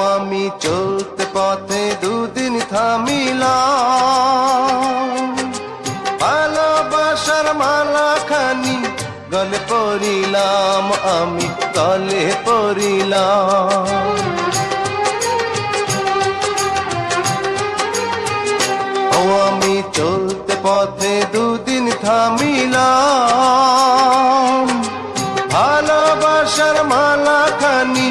আমি চলতে পথে দুদিন থামিলাম। ভালোবাসার মালা খানি গলে পড়িলাম, আমি গলে পড়িলাম। আমি চলতে পথে দুদিন থামিলাম। ভালোবাসার মালা খানি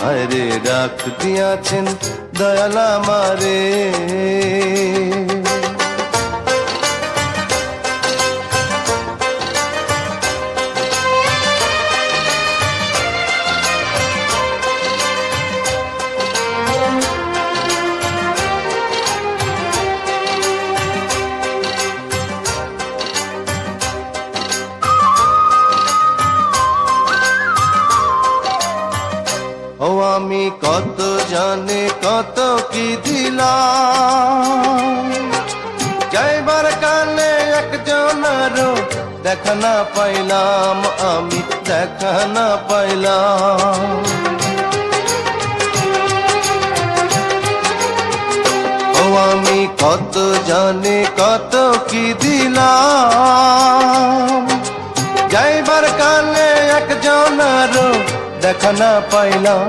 আরে ডাক দিয়াছেন দয়ালা মারে আমি কত জানে কত কি দিলাম? যাইবার কালে একজন আরও দেখা না পাইলাম, আমি দেখা না পাইলাম। আমি কত জানে কত কি দিলাম? যাইবার কালে একজন আরও দেখা না পাইলাম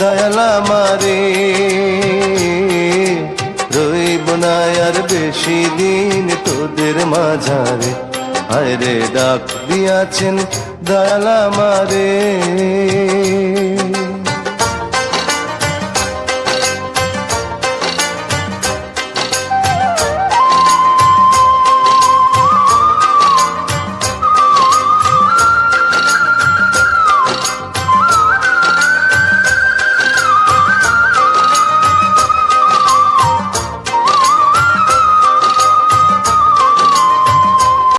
দয়ালা মারে রইব না আর বেশি দিন তোদের মাঝারে। আরে ডাক দিয়াছেন দয়ালা মারে